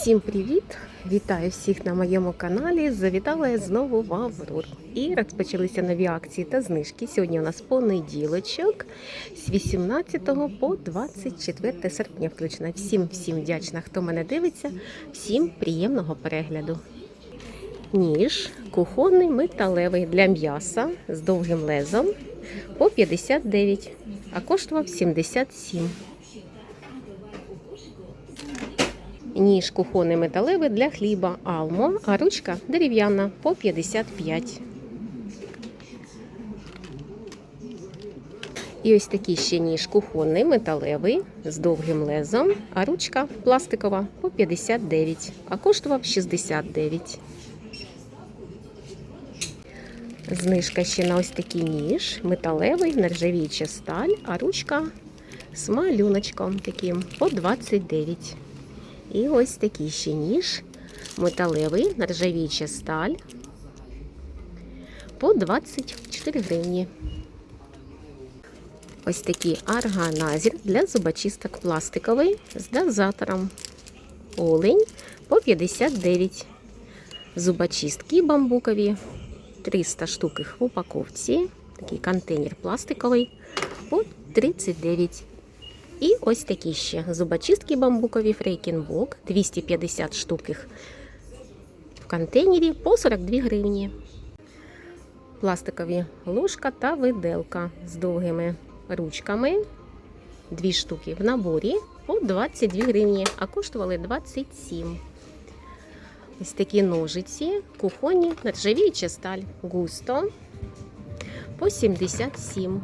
Всім привіт! Вітаю всіх на моєму каналі. Завітала я знову в Аврор. І розпочалися нові акції та знижки. Сьогодні у нас понеділочок з 18 по 24 серпня включно. Всім всім вдячна, хто мене дивиться. Всім приємного перегляду. Ніж кухонний металевий для м'яса з довгим лезом по 59, а коштував 77. Ніж кухонний металевий для хліба Алмо, а ручка дерев'яна по 55. І ось такий ще ніж кухонний металевий з довгим лезом, а ручка пластикова по 59, а коштував 69. Знижка ще на ось такий ніж металевий, нержавіюча сталь, а ручка з малюночком таким по 29. І ось такий ще ніж металевий, нержавіюча сталь по 24 гривні. Ось такий арганазір для зубочисток пластиковий з дозатором. Олень по 59. Зубочистки бамбукові 300 штук їх в упаковці. Такий контейнер пластиковий по 39. І ось такі ще зубочистки бамбукові Фрейкінбок, 250 штук їх в контейнері по 42 гривні. Пластикові ложка та виделка з довгими ручками. Дві штуки в наборі по 22 гривні, а коштували 27. Ось такі ножиці, кухонні, нержавіюча сталь, густо по 77.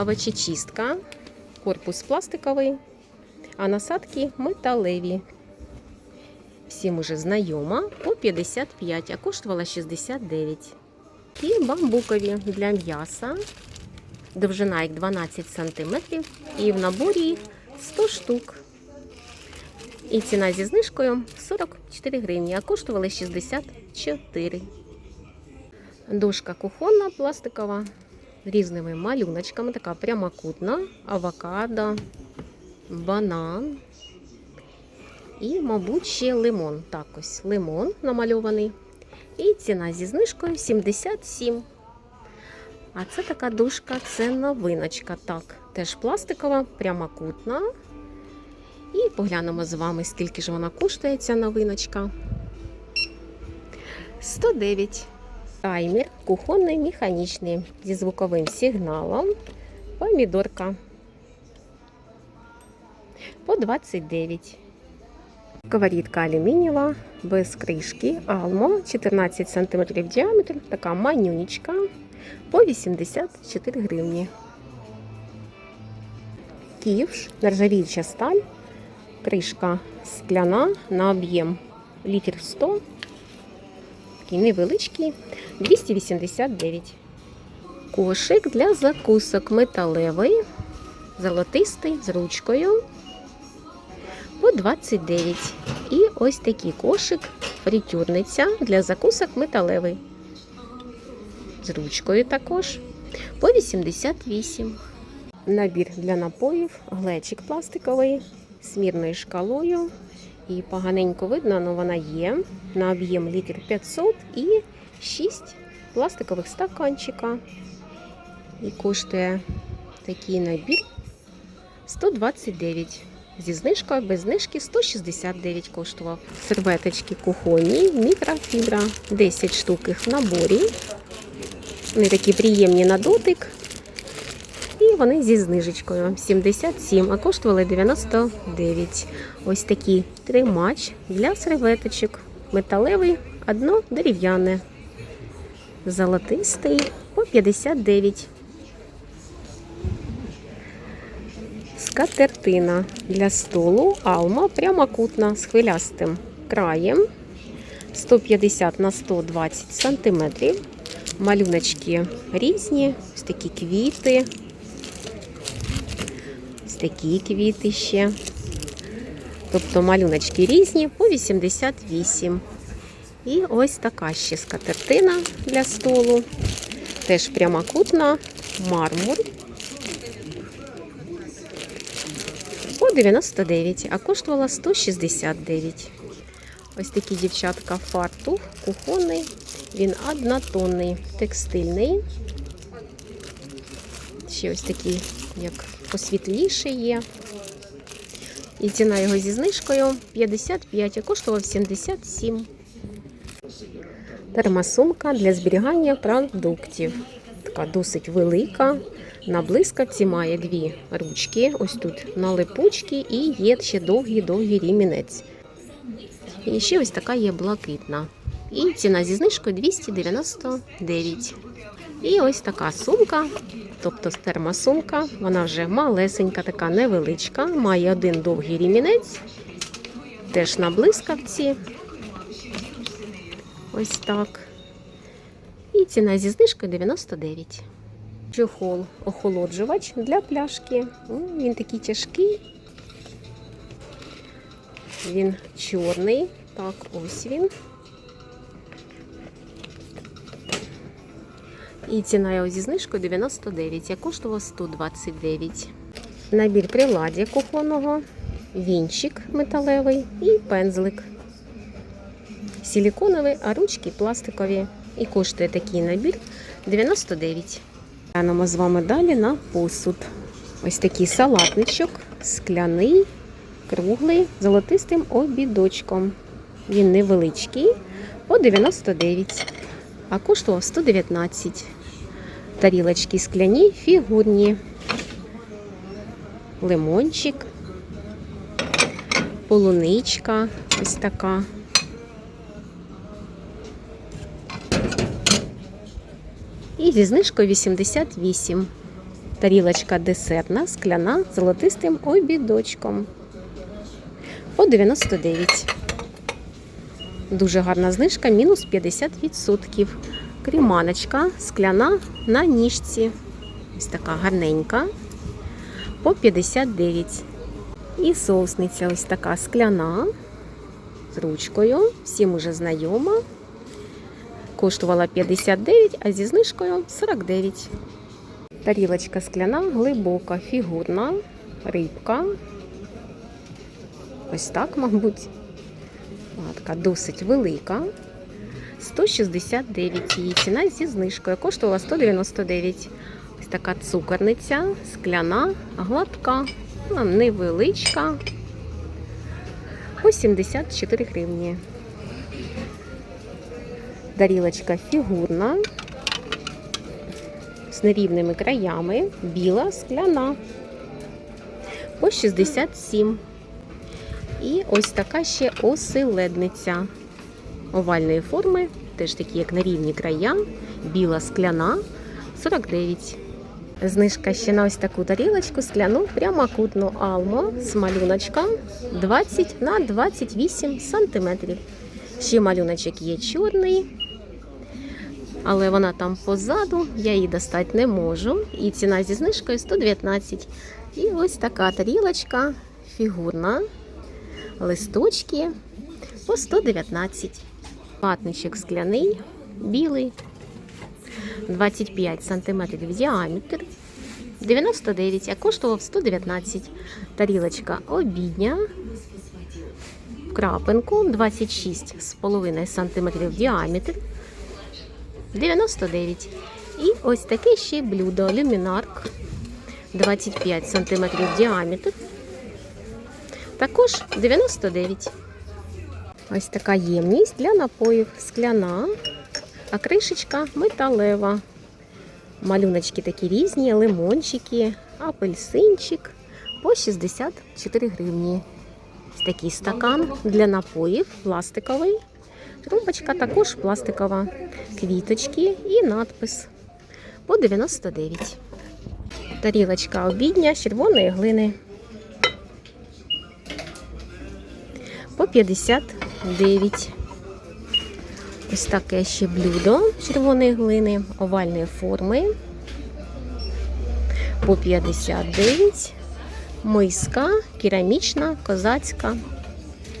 Овочечистка корпус пластиковий, а насадки металеві. Всім уже знайома по 55, а коштувала 69. І бамбукові для м'яса. Довжина їх 12 см. І в наборі 100 штук. І ціна зі знижкою 44 гривні, а коштували 64. Дошка кухонна пластикова різними малюночками, така прямокутна, авокадо, банан і, мабуть, ще лимон. Так ось лимон намальований. І ціна зі знижкою 77. А це така дужка, це новиночка. Так, теж пластикова, прямокутна. І поглянемо з вами, скільки ж вона коштує, ця новиночка. 109. Таймер кухонний механічний зі звуковим сигналом. Помідорка по 29. Сковорідка алюмінієва без кришки. Алмо 14 см діаметр. Така манюнічка по 84 гривні. Ківш, нержавіюча сталь. Кришка скляна на об'єм літр 100 такий невеличкий 289. Кошик для закусок металевий, золотистий з ручкою по 29. І ось такий кошик, фритюрниця для закусок металевий. З ручкою також по 88. Набір для напоїв, глечик пластиковий з мірною шкалою. І поганенько видно, але вона є. На об'єм літр 500 і 6 пластикових стаканчика. І коштує такий набір 129. Зі знижкою, без знижки 169 коштував. Серветочки кухонні, мікрофібра, 10 штук їх в наборі. Вони такі приємні на дотик. Вони зі знижечкою 77, а коштували 99. Ось такий тримач для серветочок. Металевий, одно дерев'яне. Золотистий по 59. Скатертина для столу Алма прямокутна з хвилястим краєм 150 на 120 сантиметрів. Малюночки різні, ось такі квіти такі квіти ще. Тобто малюночки різні по 88. І ось така ще скатертина для столу. Теж прямокутна, мармур. По по 99, а коштувала 169. Ось такі дівчатка фартух, кухонний. Він однотонний, текстильний. Ще ось такий, як посвітліший є. І ціна його зі знижкою 55, а коштував 77. Термосумка для зберігання продуктів. Така досить велика. На блискавці має дві ручки. Ось тут на липучки і є ще довгий-довгий рімінець. І ще ось така є блакитна. І ціна зі знижкою 299. І ось така сумка, тобто термосумка. Вона вже малесенька, така невеличка. Має один довгий рімінець. Теж на блискавці. Ось так. І ціна зі знижкою 99. Чохол охолоджувач для пляшки. Він такий тяжкий. Він чорний. Так, ось він. І ціна його зі знижкою 99, я коштувала 129. Набір приладдя кухонного, вінчик металевий і пензлик. Силіконовий, а ручки пластикові. І коштує такий набір 99. Глянемо з вами далі на посуд. Ось такий салатничок, скляний, круглий, золотистим обідочком. Він невеличкий, по 99, а коштував 119. Тарілочки скляні, фігурні, лимончик, полуничка ось така. І зі знижкою 88. Тарілочка десертна, скляна, з золотистим обідочком. По 99. Дуже гарна знижка, мінус 50%. Кріманочка скляна на ніжці. Ось така гарненька. По 59. І соусниця ось така скляна з ручкою. Всім уже знайома. Коштувала 59, а зі знижкою 49. Тарілочка скляна, глибока, фігурна, рибка. Ось так, мабуть. Така досить велика. 169 її ціна зі знижкою. Коштувала 199. Ось така цукорниця, скляна, гладка, невеличка. По 74 гривні. Тарілочка фігурна з нерівними краями, біла, скляна. По 67. І ось така ще оселедниця овальної форми, теж такі, як на рівні края, біла скляна 49. Знижка ще на ось таку тарілочку скляну прямокутну алму з малюночком 20 на 28 сантиметрів. Ще малюночок є чорний, але вона там позаду, я її достати не можу. І ціна зі знижкою 119. І ось така тарілочка фігурна, листочки по 119. Патничок скляний, білий, 25 см діаметр, 99, а коштував 119. Тарілочка обідня, крапинку 26,5 см діаметр, 99. І ось таке ще блюдо люмінарк 25 см діаметр. Також 99. Ось така ємність для напоїв скляна, а кришечка металева. Малюночки такі різні, лимончики, апельсинчик по 64 гривні. Ось такий стакан для напоїв, пластиковий. Трубочка також пластикова. Квіточки і надпис по 99. Тарілочка обідня з червоної глини. По 59. Ось таке ще блюдо червоної глини, овальної форми. По 59. Миска керамічна, козацька.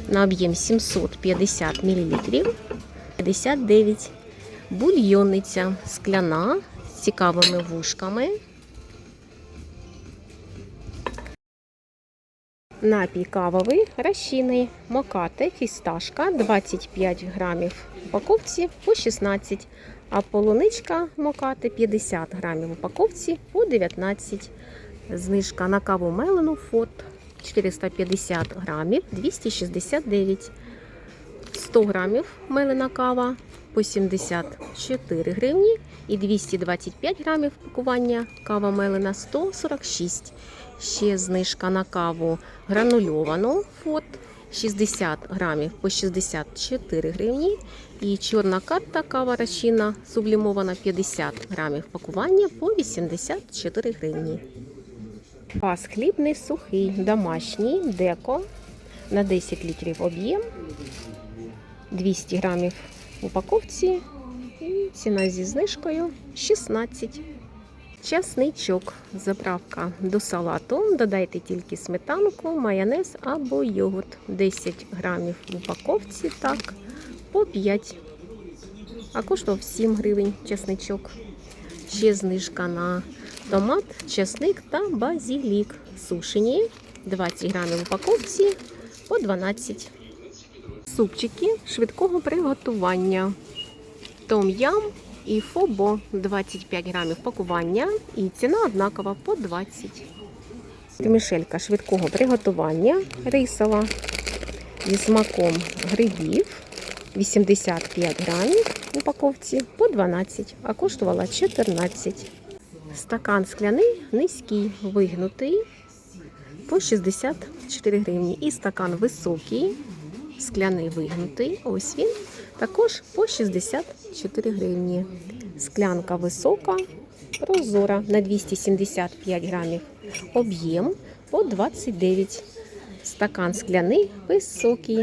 На об'єм 750 мл. 59. Бульйонниця скляна з цікавими вушками. Напій кавовий, розчинний, мокате, фісташка 25 грамів в упаковці по 16, а полуничка мокате 50 грамів в упаковці по 19. Знижка на каву мелену фот 450 грамів 269. 100 грамів мелена кава по 74 гривні і 225 грамів пакування кава мелена 146. Ще знижка на каву гранульовану фот 60 грамів по 64 гривні. І чорна карта кава розчинна сублімована 50 грамів пакування по 84 гривні. Пас хлібний сухий, домашній, деко на 10 літрів об'єм. 200 грамів в упаковці. І ціна зі знижкою 16. Часничок. Заправка до салату. Додайте тільки сметанку, майонез або йогурт. 10 грамів в упаковці, так, по 5. А коштував 7 гривень часничок. Ще знижка на томат, часник та базілік. Сушені 20 грамів в упаковці по 12. Супчики швидкого приготування. Том-ям і фобо 25 грамів пакування. І ціна однакова по 20. Мішелька швидкого приготування рисова зі смаком грибів 85 грамів в упаковці по 12, а коштувала 14. Стакан скляний низький, вигнутий по 64 гривні. І стакан високий, скляний вигнутий. Ось він. Також по 64 гривні. Склянка висока, прозора на 275 грамів. Об'єм по 29. Стакан скляний високий.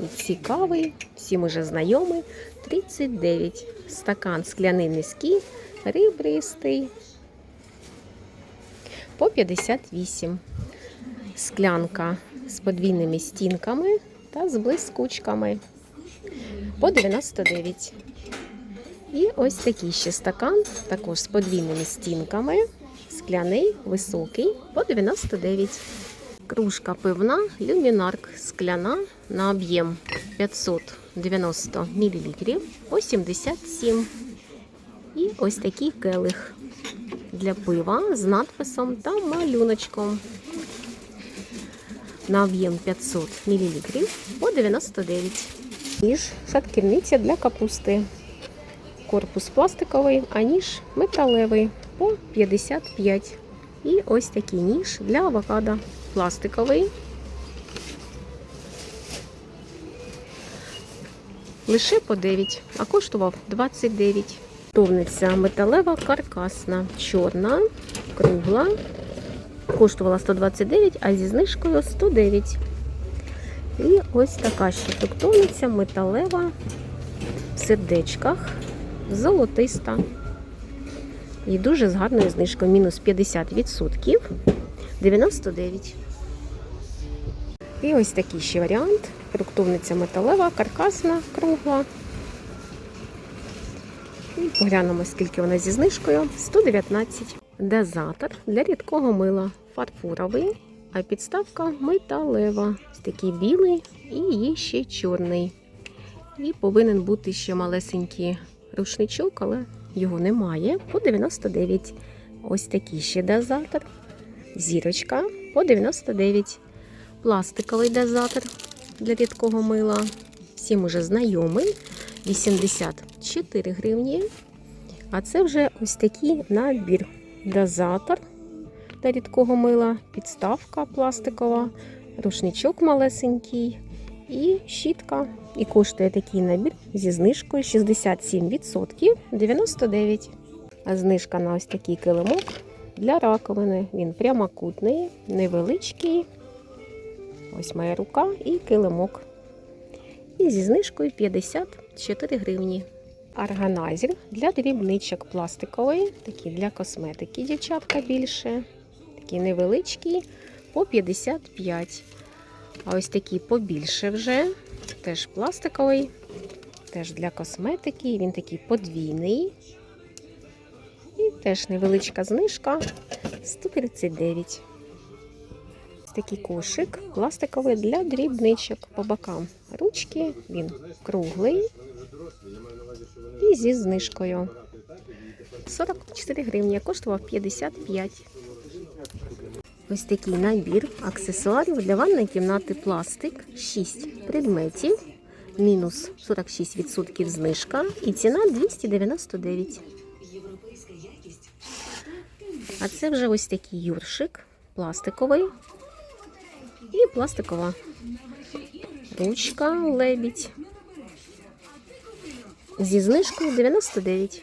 І цікавий, всім уже знайомий. 39. Стакан скляний низький, ребристий. По 58. Склянка з подвійними стінками та з блискучками по 99. І ось такий ще стакан, також з подвійними стінками. Скляний, високий, по 99. Кружка пивна, люмінарк скляна на об'єм 590 мл по 77. І ось такий келих для пива з надписом та малюночком. На об'єм 500 мл по 99. Ніж шатківниця для капусти. Корпус пластиковий, а ніж металевий по 55. І ось такий ніж для авокадо пластиковий. Лише по 9, а коштував 29. Товниця металева, каркасна, чорна, кругла. Коштувала 129, а зі знижкою 109. І ось така ще фруктовниця металева в сердечках, золотиста. І дуже з гарною знижкою. Мінус 50%, 99. І ось такий ще варіант. Фруктовниця металева, каркасна, кругла. І поглянемо, скільки вона зі знижкою. 119. Дозатор для рідкого мила. Фарфоровий, а підставка металева. Ось такий білий і є ще чорний. І повинен бути ще малесенький рушничок, але його немає. По 99. Ось такий ще дозатор. Зірочка по 99. Пластиковий дозатор для рідкого мила. Всім уже знайомий. 84 гривні. А це вже ось такий набір. Дозатор для рідкого мила, підставка пластикова, рушничок малесенький і щітка. І коштує такий набір зі знижкою 67% 99. А знижка на ось такий килимок для раковини. Він прямокутний, невеличкий. Ось моя рука і килимок. І зі знижкою 54 гривні. Органайзер для дрібничок пластиковий, такий для косметики, дівчатка більше. Такий невеличкий по 55. А ось такий побільше вже, теж пластиковий, теж для косметики. Він такий подвійний. І теж невеличка знижка 139. Ось такий кошик пластиковий для дрібничок по бокам. Ручки, він круглий і зі знижкою. 44 гривні, коштував 55. Ось такий набір аксесуарів для ванної кімнати пластик. 6 предметів. Мінус 46% знижка і ціна 299. А це вже ось такий юршик пластиковий і пластикова ручка лебідь. Зі знижкою 99.